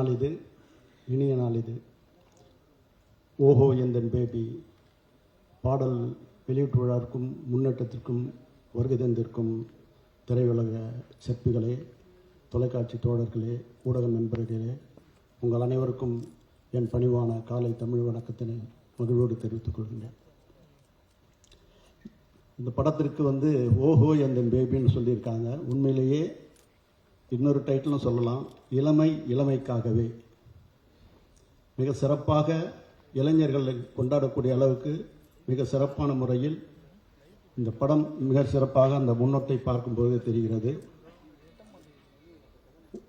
நாள் இது இனிய நாள் இது ஓஹோ எந்தன் பேபி பாடல் வெளியீட்டு விழாவிற்கும் முன்னேற்றத்திற்கும் வருகை தந்திருக்கும் திரையுலக சிற்பிகளே தொலைக்காட்சி தோழர்களே ஊடக நண்பர்களே உங்கள் அனைவருக்கும் என் பணிவான காலை தமிழ் வணக்கத்தினை மகிழ்வோடு தெரிவித்துக் கொள்கின்றேன் இந்த படத்திற்கு வந்து ஓஹோ எந்தன் பேபின்னு சொல்லியிருக்காங்க. உண்மையிலேயே இன்னொரு டைட்டிலும் சொல்லலாம். இளமை இளமைக்காகவே. மிக சிறப்பாக இளைஞர்கள் கொண்டாடக்கூடிய அளவுக்கு மிக சிறப்பான முறையில் இந்த படம் மிக சிறப்பாக அந்த முன்னோட்டை பார்க்கும்போது தெரிகிறது.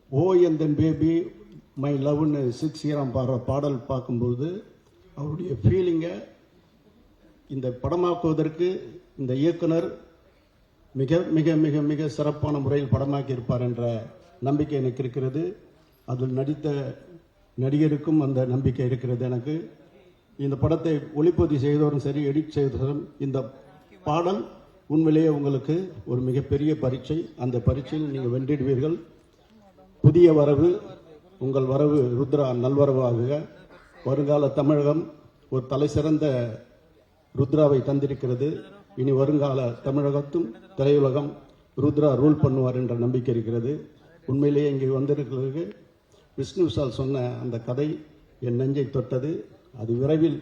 ஓ என் பேபி மை லவ்னு சிக்ஸ் ஈரம் பாடுற பாடல் பார்க்கும்போது அவருடைய ஃபீலிங்கை இந்த படமாக்குவதற்கு இந்த இயக்குனர் மிக மிக மிக மிக சிறப்பான முறையில் படமாக்கி இருப்பார் என்ற நம்பிக்கை எனக்கு இருக்கிறது. அதில் நடித்த நடிகருக்கும் அந்த நம்பிக்கை இருக்கிறது எனக்கு. இந்த படத்தை ஒளிப்பதிவு செய்தவரும் சரி எடிட் செய்தவரும் இந்த பாடல் உண்மையிலேயே உங்களுக்கு ஒரு மிகப்பெரிய பரீட்சை. அந்த பரீட்சையில் நீங்கள் வென்றிடுவீர்கள். புதிய வரவு உங்கள் வரவு ருத்ரா நல்வரவாகுக வருங்கால தமிழகம் ஒரு தலைசிறந்த ருத்ராவை தந்திருக்கிறது. இனி வருங்கால தமிழகத்தும் திரையுலகம் ருத்ரா ரூல் பண்ணுவார் என்ற நம்பிக்கை இருக்கிறது. உண்மையிலேயே இங்கே வந்திருக்கிறது. விஷ்ணு விஷால் சொன்ன அந்த கதை என் நெஞ்சை தொட்டது. அது விரைவில்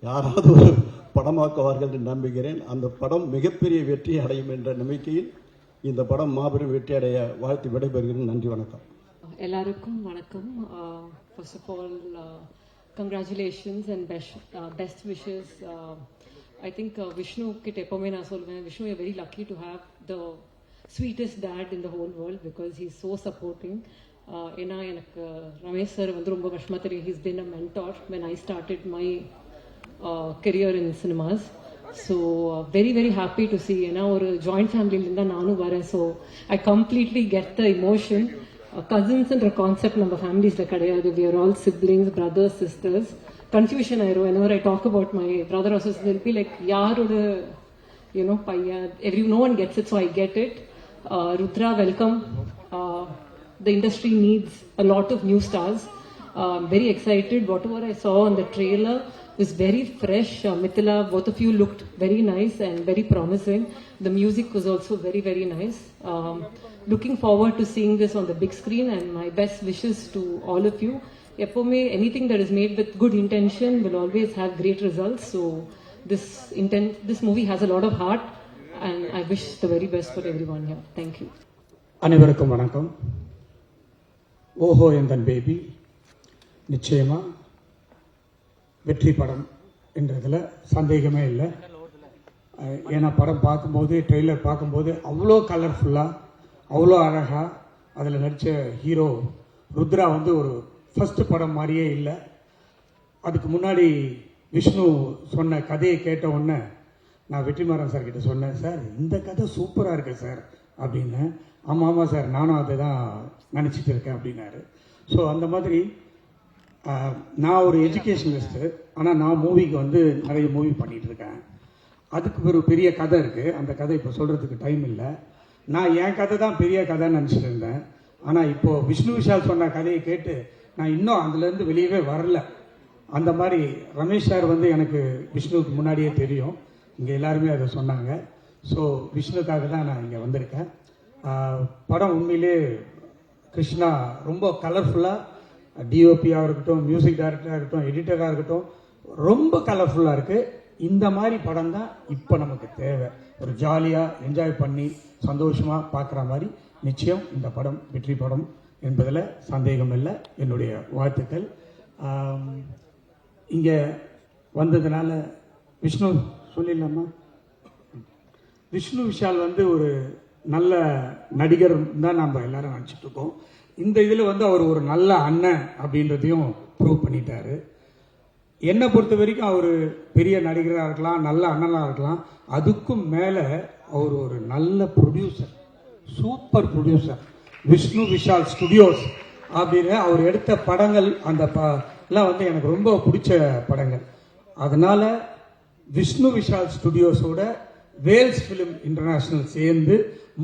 யாராவது ஒரு படமாக்குவார்கள் என்று நம்புகிறேன். அந்த படம் மிகப்பெரிய வெற்றி அடையும் என்ற நம்பிக்கையில் இந்த படம் மாபெரும் வெற்றி அடைய வாழ்த்து விடைபெறுகிறேன். நன்றி வணக்கம். எல்லாருக்கும் வணக்கம். First of all congratulations and best best wishes I think Vishnu கிட்ட எப்போவுமே நான் சொல்லுவேன் Vishnu a very lucky to have the sweetest dad in the whole world because he so supporting ஏன்னா எனக்கு ரமேஷ் சார் வந்து ரொம்ப வருஷமாக தெரியும். He's been a mentor when I started my career in cinemas so very very happy to see ஏன்னா ஒரு joint ஃபேமிலியிலேருந்து தான் நானும் வரேன். So I completely get the emotion கசின்ஸ்ன்ற concept நம்ம ஃபேமிலிஸில் கிடையாது. We are all siblings brothers sisters confusion ஆயிரும் whenever I talk about my brother or sister be like யாரோட யூனோ பையன் every no one gets it so I get it Rudra welcome the industry needs a lot of new stars. Uh, I'm very excited. Whatever I saw on the trailer was very fresh. Uh, Mithila, both of you looked very nice and very promising. The music was also very, very nice. Um, looking forward to seeing this on the big screen and my best wishes to all of you. எப்போவுமே any thing that is made with good intention will always have great results so this இன்டென் this movie has a lot of heart and I wish the very best for every one here thank you அனைவருக்கும் வணக்கம் ஓஹோ எந்தன் baby நிச்சயமாக வெற்றி படம் என்றதில் சந்தேகமே இல்லை ஏன்னா படம் பார்க்கும்போது ட்ரெய்லர் பார்க்கும்போது அவ்வளோ கலர்ஃபுல்லாக அவ்வளோ அழகாக அதில் நடித்த ஹீரோ ருத்ரா வந்து ஒரு ஃபஸ்ட்டு படம் மாதிரியே இல்லை. அதுக்கு முன்னாடி விஷ்ணு சொன்ன கதையை கேட்ட உடனே நான் வெற்றிமாறன் சார் கிட்ட சொன்னேன் சார் இந்த கதை சூப்பராக இருக்குது சார் அப்படின்னு. ஆமாம் ஆமாம் சார் நானும் அதை தான் நினச்சிட்டு இருக்கேன் அப்படின்னாரு. ஸோ அந்த மாதிரி நான் ஒரு எஜுகேஷனலிஸ்ட்டு ஆனால் நான் மூவிக்கு வந்து நிறைய மூவி பண்ணிகிட்ருக்கேன் இருக்கேன். அதுக்கு ஒரு பெரிய கதை இருக்குது அந்த கதை இப்போ சொல்கிறதுக்கு டைம் இல்லை. நான் என் கதை தான் பெரிய கதைன்னு நினச்சிட்டு இருந்தேன். ஆனால் இப்போது விஷ்ணு விஷால் சொன்ன கதையை கேட்டு நான் இன்னும் அதுலேருந்து வெளியவே வரல. அந்த மாதிரி ரமேஷ் சார் வந்து எனக்கு விஷ்ணுவுக்கு முன்னாடியே தெரியும். இங்கே எல்லாருமே அதை சொன்னாங்க. ஸோ விஷ்ணுக்காக தான் நான் இங்கே வந்திருக்கேன். படம் உண்மையிலே கிருஷ்ணா ரொம்ப கலர்ஃபுல்லாக டிஓபியாக இருக்கட்டும் மியூசிக் டைரக்டராக இருக்கட்டும் எடிட்டராக இருக்கட்டும் ரொம்ப கலர்ஃபுல்லாக இருக்குது இந்த மாதிரி படம் தான் இப்போ நமக்கு தேவை. ஒரு ஜாலியாக என்ஜாய் பண்ணி சந்தோஷமாக பார்க்குற மாதிரி நிச்சயம் இந்த படம் வெற்றி படம் என்பதில் சந்தேகம் இல்லை என்னுடைய வாழ்த்துக்கள். இங்கே வந்ததுனால விஷ்ணு சொல்லிடலாமா? விஷ்ணு விஷால் வந்து ஒரு நல்ல நடிகர் தான் நம்ம எல்லாரும் நினச்சிட்டு இருக்கோம். இந்த இதில் வந்து அவர் ஒரு நல்ல அண்ணன் அப்படின்றதையும் ப்ரூவ் பண்ணிட்டாரு. என்னை பொறுத்த வரைக்கும் அவர் பெரிய நடிகராக இருக்கலாம் நல்ல அண்ணனாக இருக்கலாம். அதுக்கும் மேலே அவர் ஒரு நல்ல producer super producer. Vishnu Vishal studios அப்படின்னு அவர் எடுத்த படங்கள் அந்த ப எல்லாம் வந்து எனக்கு ரொம்ப பிடிச்ச படங்கள். அதனால் விஷ்ணு விஷால் ஸ்டுடியோஸோட வேல்ஸ் ஃபிலிம் இன்டர்நேஷ்னல் சேர்ந்து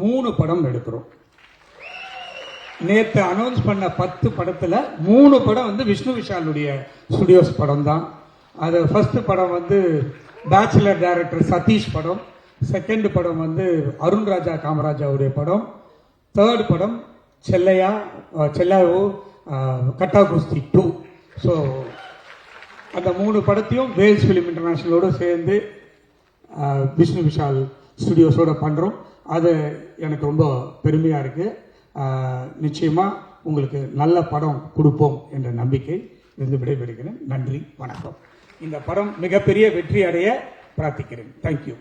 மூணு படம் எடுக்கிறோம். நேற்று அனௌன்ஸ் பண்ண பத்து படத்தில் மூணு படம் வந்து விஷ்ணு விஷாலுடைய ஸ்டுடியோஸ் படம் தான் அது ஃபஸ்ட்டு படம் வந்து பேச்சுலர் டைரக்டர் சதீஷ் படம். செகண்ட் படம் வந்து அருண் ராஜா காமராஜாவுடைய படம். தேர்ட் படம் செல்லையா செல்லாவோ கட்டா குஸ்தி டூ ஸோ அந்த மூணு படத்தையும் வேல்ஸ் ஃபிலிம் இன்டர்நேஷ்னலோடு சேர்ந்து விஷ்ணு விஷால் ஸ்டுடியோஸோட பண்ணுறோம் அது எனக்கு ரொம்ப பெருமையாக இருக்குது நிச்சயமாக உங்களுக்கு நல்ல படம் கொடுப்போம் என்ற நம்பிக்கை இருந்து விடைபெறுகிறேன். நன்றி வணக்கம். இந்த படம் மிகப்பெரிய வெற்றி அடைய பிரார்த்திக்கிறேன். தேங்க்யூ